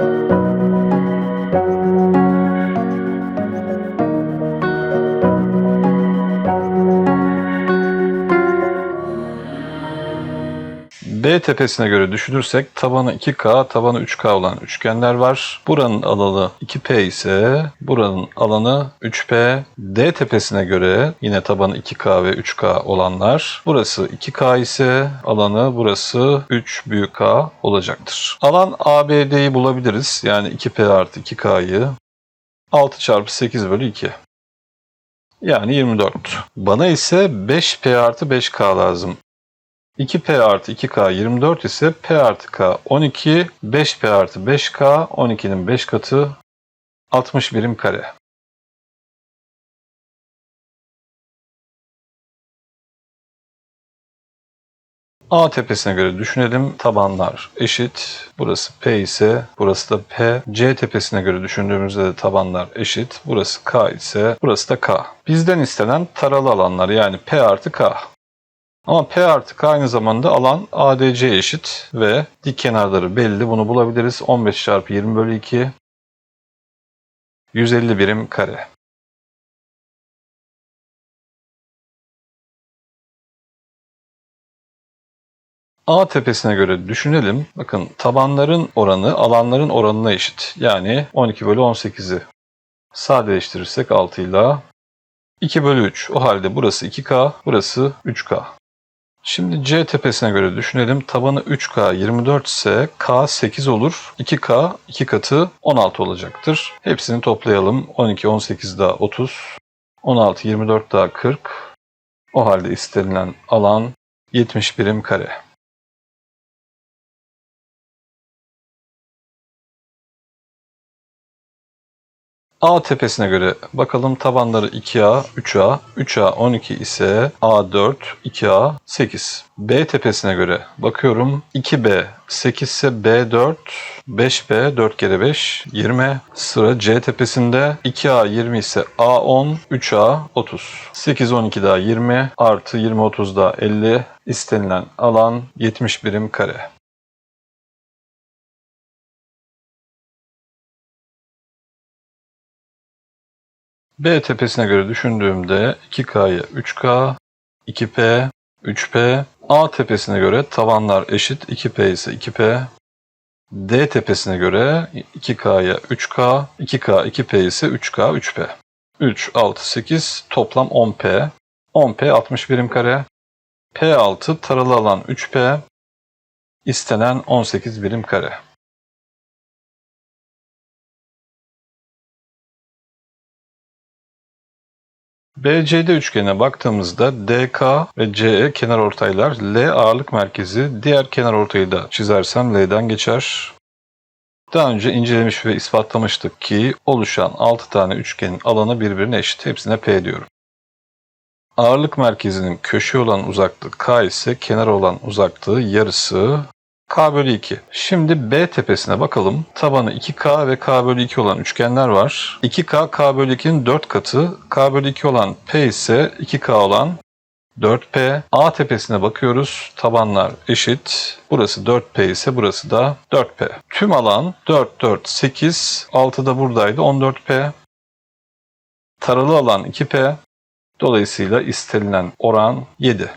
Thank you. B tepesine göre düşünürsek tabanı 2K, tabanı 3K olan üçgenler var. Buranın alanı 2P ise buranın alanı 3P. D tepesine göre yine tabanı 2K ve 3K olanlar. Burası 2K ise alanı burası 3 büyük K olacaktır. Alan ABD'yi bulabiliriz. Yani 2P artı 2K'yı 6 çarpı 8 bölü 2. Yani 24. Bana ise 5P artı 5K lazım. 2P artı 2K 24 ise P artı K 12, 5P artı 5K 12'nin 5 katı 60 birim kare. A tepesine göre düşünelim. Tabanlar eşit. Burası P ise burası da P. C tepesine göre düşündüğümüzde de tabanlar eşit. Burası K ise burası da K. Bizden istenen taralı alanlar yani P artı K. Ama P artı K aynı zamanda alan ADC eşit ve dik kenarları belli. Bunu bulabiliriz. 15 çarpı 20 bölü 2 150 birim kare. A tepesine göre düşünelim. Bakın tabanların oranı alanların oranına eşit. Yani 12 bölü 18'i sadeleştirirsek 6 ile 2 bölü 3. O halde burası 2K, burası 3K. Şimdi C tepesine göre düşünelim. Tabanı 3K 24 ise K 8 olur. 2K 2 katı 16 olacaktır. Hepsini toplayalım. 12, 18 daha 30. 16, 24 daha 40. O halde istenilen alan 70 birim kare. A tepesine göre bakalım tabanları 2A, 3A, 3A 12 ise A4, 2A 8. B tepesine göre bakıyorum 2B 8 ise B4, 5B 4 kere 5 20. Sıra C tepesinde 2A 20 ise A10, 3A 30. 8 12 daha 20 artı 20 30 daha 50. İstenilen alan 70 birim kare. B tepesine göre düşündüğümde 2K'ya 3K, 2P, 3P. A tepesine göre tavanlar eşit 2P ise 2P. D tepesine göre 2K'ya 3K, 2K, 2P ise 3K, 3P. 3, 6, 8 toplam 10P. 10P 60 birim kare. P6 taralı alan 3P. İstenen 18 birim kare. BCD üçgenine baktığımızda DK ve CE kenar ortaylar, L ağırlık merkezi, diğer kenar ortayı da çizersem L'den geçer. Daha önce incelemiş ve ispatlamıştık ki oluşan 6 tane üçgenin alanı birbirine eşit. Hepsine P diyorum. Ağırlık merkezinin köşe olan uzaklığı K ise kenar olan uzaklığı yarısı K bölü 2. Şimdi B tepesine bakalım. Tabanı 2K ve K bölü 2 olan üçgenler var. 2K, K bölü 2'nin 4 katı. K bölü 2 olan P ise 2K olan 4P. A tepesine bakıyoruz. Tabanlar eşit. Burası 4P ise burası da 4P. Tüm alan 4, 4, 8. 6 da buradaydı 14P. Taralı alan 2P. Dolayısıyla istenilen oran 7.